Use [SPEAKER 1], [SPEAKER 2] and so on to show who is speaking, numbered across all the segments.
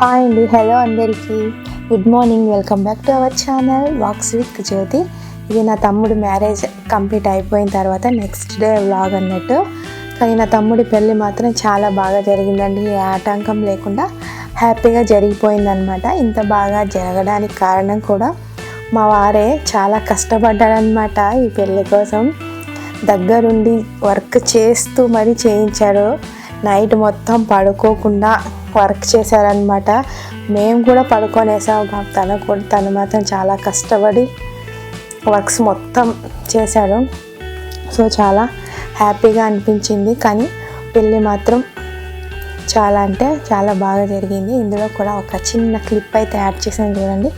[SPEAKER 1] Hi అండి. Hello అందరికీ. Good morning welcome back to our channel walks with Jyothi ఇది నా తమ్ముడు మ్యారేజ్ కంప్లీట్ అయిపోయిన తర్వాత నెక్స్ట్ డే వ్లాగ్ అన్నట్టు. కానీ నా తమ్ముడి పెళ్ళి మాత్రం చాలా బాగా జరిగిందండి. ఏ ఆటంకం లేకుండా హ్యాపీగా జరిగిపోయిందనమాట ఇంత బాగా జరగడానికి కారణం కూడా మా వారే చాలా కష్టపడ్డారనమాట ఈ పెళ్ళి కోసం. దగ్గరుండి వర్క్ చేస్తూ మరీ చేయించారు. నైట్ మొత్తం పడుకోకుండా వర్క్ చేశారనమాట మేము కూడా పడుకొనేసాం. పాపం తను కూడా తను మాత్రం చాలా కష్టపడి వర్క్స్ మొత్తం చేశారు సో చాలా హ్యాపీగా అనిపించింది. కానీ పెళ్ళి మాత్రం చాలా అంటే చాలా బాగా జరిగింది. ఇందులో కూడా ఒక చిన్న క్లిప్ అయితే యాడ్ చేసాను చూడండి.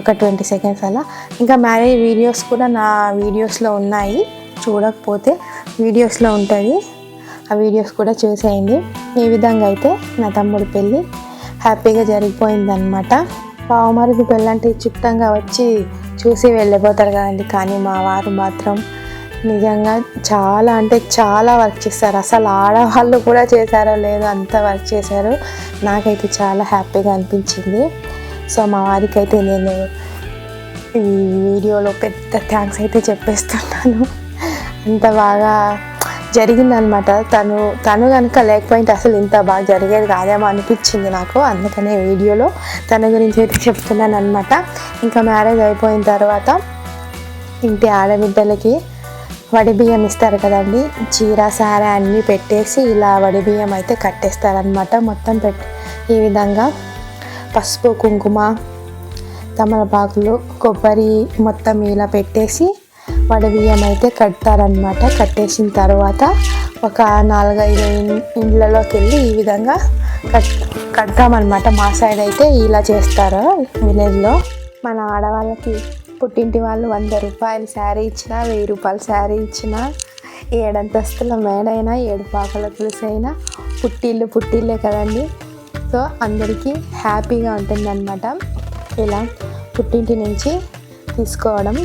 [SPEAKER 1] ఒక ట్వంటీ సెకండ్స్ అలా. ఇంకా మ్యారేజ్ వీడియోస్ కూడా నా వీడియోస్లో ఉన్నాయి. చూడకపోతే వీడియోస్లో ఉంటుంది ఆ వీడియోస్ కూడా చూసేయండి. ఈ విధంగా అయితే నా తమ్ముడు పెళ్ళి హ్యాపీగా జరిగిపోయిందనమాట పావమరిది పెళ్ళంటే చుట్టంగా వచ్చి చూసి వెళ్ళిపోతారు కదండి. కానీ మా వారు మాత్రం నిజంగా చాలా అంటే చాలా వర్క్ చేస్తారు అసలు ఆడవాళ్ళు కూడా చేశారో లేదో అంత వర్క్ చేశారు. నాకైతే చాలా హ్యాపీగా అనిపించింది. సో మా వారికి అయితే నేను ఈ వీడియోలో పెద్ద థ్యాంక్స్ అయితే చెప్పేస్తున్నాను. అంత బాగా జరిగిందనమాట. తను తను కనుక లేకపోయింటే అసలు ఇంత బాగా జరిగేది కాదేమో అనిపించింది నాకు. అందుకనే వీడియోలో తన గురించి అయితే చెప్తున్నాను అనమాట ఇంకా మ్యారేజ్ అయిపోయిన తర్వాత ఇంటి ఆడబిడ్డలకి వడి బియ్యం ఇస్తారు కదండి. చీర సారా అన్నీ పెట్టేసి ఇలా వడి బియ్యం అయితే కట్టేస్తారనమాట. మొత్తం పెట్టి ఈ విధంగా పసుపు కుంకుమ తమలపాకులు కొబ్బరి మొత్తం ఇలా పెట్టేసి వడి బియ్యం అయితే కడతారనమాట కట్టేసిన తర్వాత ఒక నాలుగైదు ఇండ్లలోకి వెళ్ళి ఈ విధంగా కట్ కడతామన్నమాట. మా సైడ్ అయితే ఇలా చేస్తారు విలేజ్లో. మన ఆడవాళ్ళకి పుట్టింటి వాళ్ళు వంద రూపాయలు శారీ ఇచ్చినా వెయ్యి రూపాయలు శారీ ఇచ్చినా ఏడంతస్తుల మేడైనా ఏడు పాకల పులుసైనా పుట్టిల్లు పుట్టిల్లే కదండి. సో అందరికీ హ్యాపీగా ఉంటుందన్నమాట. ఇలా పుట్టింటి నుంచి తీసుకోవడం.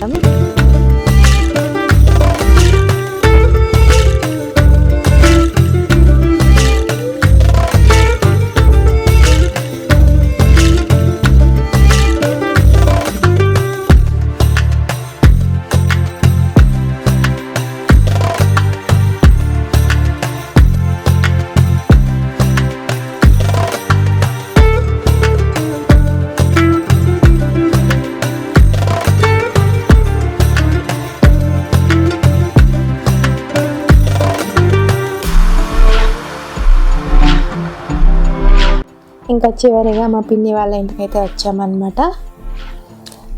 [SPEAKER 1] ఇంకా చివరిగా మా పిన్ని వాళ్ళ ఇంటికైతే వచ్చామన్నమాట.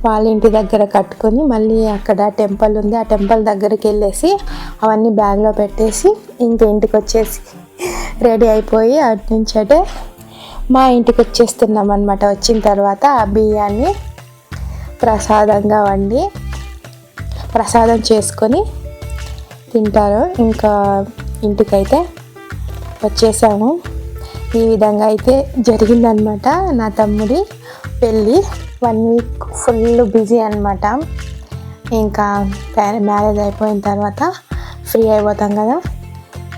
[SPEAKER 1] వాళ్ళ ఇంటి దగ్గర కట్టుకొని మళ్ళీ అక్కడ టెంపుల్ ఉంది. ఆ టెంపుల్ దగ్గరికి వెళ్ళేసి అవన్నీ బ్యాగ్లో పెట్టేసి ఇంకా ఇంటికి వచ్చేసి రెడీ అయిపోయి అటు నుంచి అంటే మా ఇంటికి వచ్చేస్తున్నాం అనమాట వచ్చిన తర్వాత ఆ బియ్యాన్ని ప్రసాదంగా వండి ప్రసాదం చేసుకొని తింటారు. ఇంకా ఇంటికైతే వచ్చేసాము. ఈ విధంగా అయితే జరిగిందనమాట నా తమ్ముడి పెళ్ళి. వన్ వీక్ ఫుల్ బిజీ అనమాట ఇంకా మ్యారేజ్ అయిపోయిన తర్వాత ఫ్రీ అయిపోతాం కదా.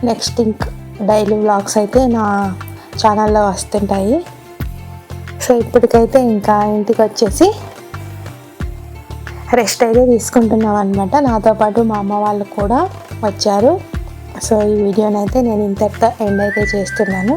[SPEAKER 1] నెక్స్ట్ ఇంక్ డైలీ వ్లాగ్స్ అయితే నా ఛానల్లో వస్తుంటాయి. సో ఇప్పటికైతే ఇంకా ఇంటికి వచ్చేసి రెస్ట్ అయితే తీసుకుంటున్నాం అనమాట నాతో పాటు మా అమ్మ వాళ్ళు కూడా వచ్చారు. సో ఈ వీడియోనైతే నేను ఇంతటితో ఎండ్ అయితే చేస్తున్నాను.